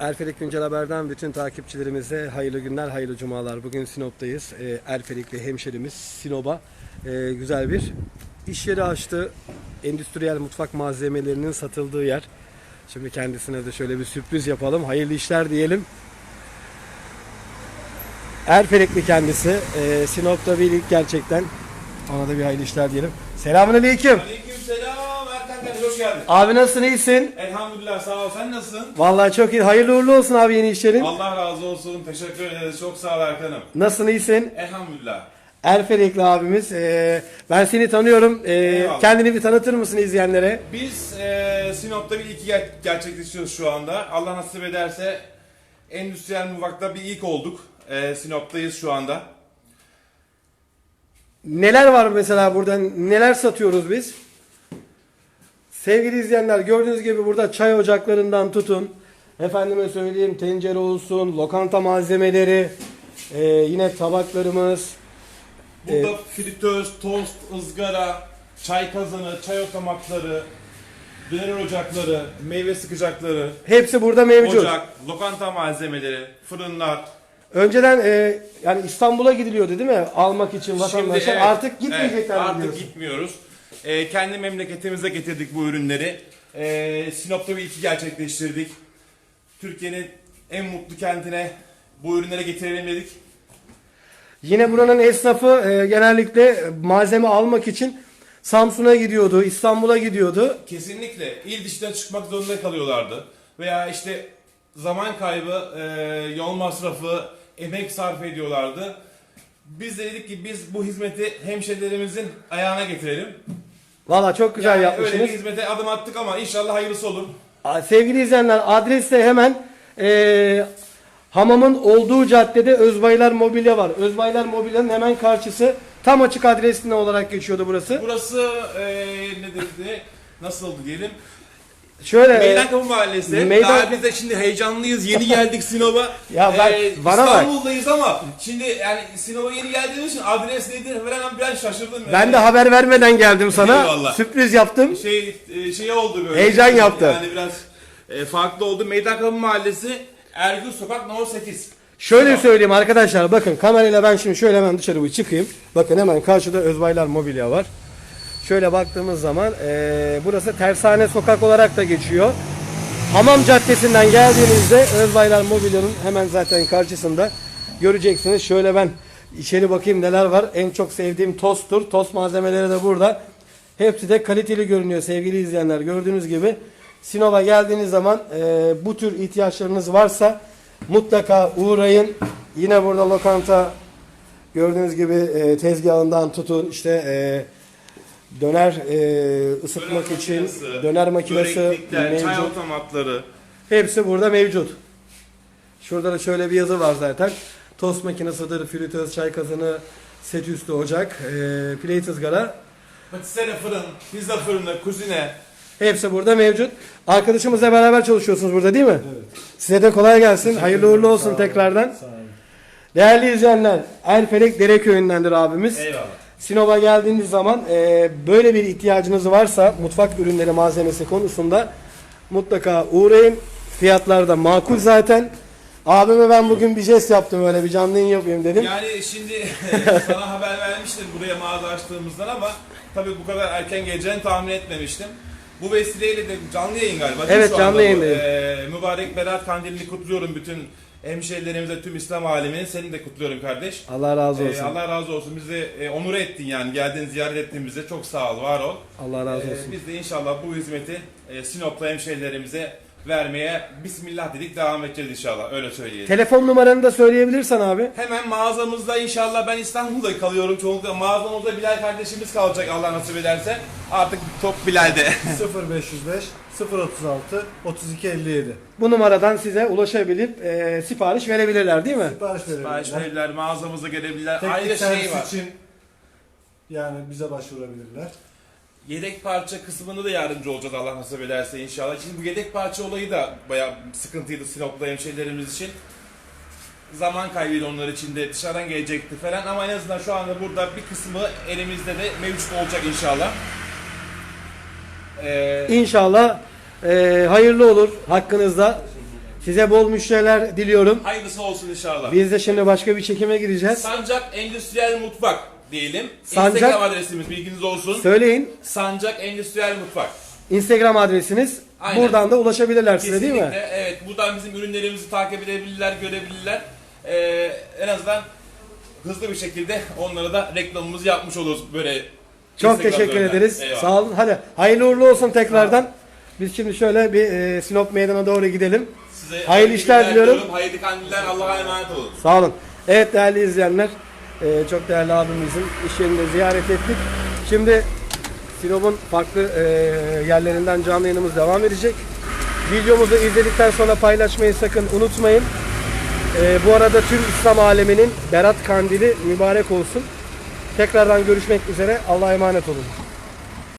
Erfelik Güncel Haber'den bütün takipçilerimize hayırlı günler, hayırlı cumalar. Bugün Sinop'tayız. Ee, Erfelikli hemşerimiz Sinop'a e, güzel bir iş yeri açtı. Endüstriyel mutfak malzemelerinin satıldığı yer. Şimdi kendisine de şöyle bir sürpriz yapalım. Hayırlı işler diyelim. Erfelikli kendisi. Ee, Sinop'ta bir ilk gerçekten. Ona da bir hayırlı işler diyelim. Selamünaleyküm. Aleykümselam Erkan kardeş hoş geldin. Abi nasılsın, iyisin? Elhamdülillah sağ ol sen nasılsın? Vallahi çok iyi. Hayırlı uğurlu olsun abi yeni işlerin. Allah razı olsun teşekkür ederiz çok sağ ol Erkan'ım. Nasılsın, iyisin? Elhamdülillah. Erfelekli abimiz. Ee, ben seni tanıyorum. Ee, Eyvallah. kendini bir tanıtır mısın izleyenlere? Biz eee Sinop'ta bir ilki ger- gerçekleştiriyoruz şu anda. Allah nasip ederse endüstriyel mutfakta bir ilk olduk. Eee Sinop'tayız şu anda. Neler var mesela burada? Neler satıyoruz biz? Sevgili izleyenler gördüğünüz gibi burada çay ocaklarından tutun. Efendime söyleyeyim tencere olsun, lokanta malzemeleri, ee, yine tabaklarımız. Burada fritöz, tost, ızgara, çay kazanı, çay otomatları, döner ocakları, meyve sıkacakları, Hepsi burada mevcut. ocak, lokanta malzemeleri, fırınlar, Önceden e, yani İstanbul'a gidiliyordu değil mi? Almak için vatandaşlar. Şimdi evet, artık gitmeyecekler evet, Artık diyorsun? gitmiyoruz. Ee, kendi memleketimize getirdik bu ürünleri. Ee, Sinop'ta bir iki gerçekleştirdik. Türkiye'nin en mutlu kentine bu ürünleri getirelim dedik. Yine buranın esnafı e, genellikle malzeme almak için Samsun'a gidiyordu, İstanbul'a gidiyordu. Kesinlikle il dışına çıkmak zorunda kalıyorlardı. Veya işte zaman kaybı, e, yol masrafı, emek sarf ediyorlardı. Biz de dedik ki biz bu hizmeti hemşerilerimizin ayağına getirelim. Valla çok güzel Yani yapmışsınız. öyle bir hizmete adım attık ama inşallah hayırlısı olur. Aa, Sevgili izleyenler adres de hemen e, hamamın olduğu caddede Özbaylar Mobilya var. Özbaylar Mobilya'nın hemen karşısı tam açık adresine olarak geçiyordu burası. Burası e, ne dedi? Nasıldı diyelim? Şöyle Meydan Kapı Mahallesi. Meydan- Daha biz de şimdi heyecanlıyız. Yeni geldik Sinop'a. Ya bak, Ee, bana bak. İstanbul'dayız ama şimdi yani Sinop'a yeni geldiğimiz için adres nedir falan biraz şaşırdım. ben yani. de haber vermeden geldim sana. Eyvallah. Sürpriz yaptım. şey şey oldu böyle. Heyecan yaptı. Yani biraz e, farklı oldu. Meydan Kapı Mahallesi Ergün Sokak No 8. Şöyle Sinop. söyleyeyim arkadaşlar bakın kamerayla ben şimdi şöyle hemen dışarı çıkayım. Bakın hemen karşıda Özbaylar Mobilya var. Şöyle baktığımız zaman eee, burası Tersane Sokak olarak da geçiyor. Hamam Caddesi'nden geldiğinizde Özbaylar Mobilya'nın hemen zaten karşısında göreceksiniz. Şöyle ben içeri bakayım neler var. En çok sevdiğim tosttur. Tost malzemeleri de burada. Hepsi de kaliteli görünüyor sevgili izleyenler. Gördüğünüz gibi Sinop'a geldiğiniz zaman eee, bu tür ihtiyaçlarınız varsa mutlaka uğrayın. Yine burada lokanta gördüğünüz gibi eee, tezgahından tutun işte eee, döner eee, ısıtmak Döner için makinesi, döner makinesi çay mevcut. otomatları. Hepsi burada mevcut. Şurada da şöyle bir yazı var zaten. Tost makinesidir, fritöz, çay kazanı, set üstü ocak, eee plate ızgara. Patisserie fırın, pizza fırını, kuzine. Hepsi burada mevcut. Arkadaşımızla beraber çalışıyorsunuz burada değil mi? Evet. Size de kolay gelsin. Hayırlı uğurlu olsun tekrardan. Değerli izleyenler, Erfelek Dereköy'ündendir abimiz. Eyvallah. Sinop'a geldiğiniz zaman e, böyle bir ihtiyacınız varsa mutfak ürünleri malzemesi konusunda mutlaka uğrayın. Fiyatlar da makul zaten. Abime ben bugün bir jest yaptım öyle bir canlı yayın yapayım dedim. Yani şimdi sana haber vermiştim buraya mağaza açtığımızdan ama tabii bu kadar erken geleceğini tahmin etmemiştim. Bu vesileyle de canlı yayın galiba. Evet, canlı yayındayım. Ee, mübarek Berat Kandilini kutluyorum bütün hemşehrilerimize, tüm İslam alemini. Seni de kutluyorum kardeş. Allah razı Ee, olsun. Allah razı olsun. Bizi e, onur ettin yani. Geldin ziyaret ettin bize. Çok sağ ol, var ol. Allah razı Ee, olsun. biz de inşallah bu hizmeti e, Sinop'ta hemşehrilerimize vermeye Bismillah dedik devam edeceğiz inşallah. Öyle söyleyelim. Telefon numaranı da söyleyebilirsen abi. Hemen mağazamızda inşallah ben İstanbul'da kalıyorum çoğunlukla. Mağazamızda Bilal kardeşimiz kalacak Allah nasip ederse. Artık top Bilal'de. 0505 036 32 57 Bu numaradan size ulaşabilip e, sipariş verebilirler değil mi? Sipariş Sipariş verebilirler. verirler, mağazamıza gelebilirler. Teknik Ayrıca şey servis var. için yani bize başvurabilirler. Yedek parça kısmında da yardımcı olacağız Allah nasip ederse inşallah. Şimdi bu yedek parça olayı da bayağı sıkıntıydı Sinop'ta hemşehrilerimiz için. Zaman kaybıydı onlar için de dışarıdan gelecekti falan ama en azından şu anda burada bir kısmı elimizde de mevcut olacak inşallah. Ee, İnşallah e, hayırlı olur hakkınızda. Size bol müşteriler diliyorum. Hayırlısı olsun inşallah. Biz de şimdi başka bir çekime gireceğiz. Sancak Endüstriyel Mutfak diyelim. Sancak- Instagram adresimiz bilginiz olsun. Söyleyin. Sancak Endüstriyel Mutfak. Instagram adresiniz. Aynen. Buradan da ulaşabilirler size değil mi? evet. Buradan bizim ürünlerimizi takip edebilirler, görebilirler. Ee, en azından hızlı bir şekilde onlara da reklamımızı yapmış oluruz böyle. Çok Instagram teşekkür üzerinden. ederiz. Eyvallah. Sağ olun. Hadi hayırlı uğurlu olsun tekrardan. Biz şimdi şöyle bir e, Sinop meydana doğru gidelim. Size Hayırlı işler günler diliyorum. Hayırlı kandiller. Allah'a emanet olun. Sağ olun. Evet değerli izleyenler, e, çok değerli abimizin iş yerinde ziyaret ettik. Şimdi Sinop'un farklı e, yerlerinden canlı yayınımız devam edecek. Videomuzu izledikten sonra paylaşmayı sakın unutmayın. E, bu arada tüm İslam aleminin Berat Kandili mübarek olsun. Tekrardan görüşmek üzere. Allah'a emanet olun.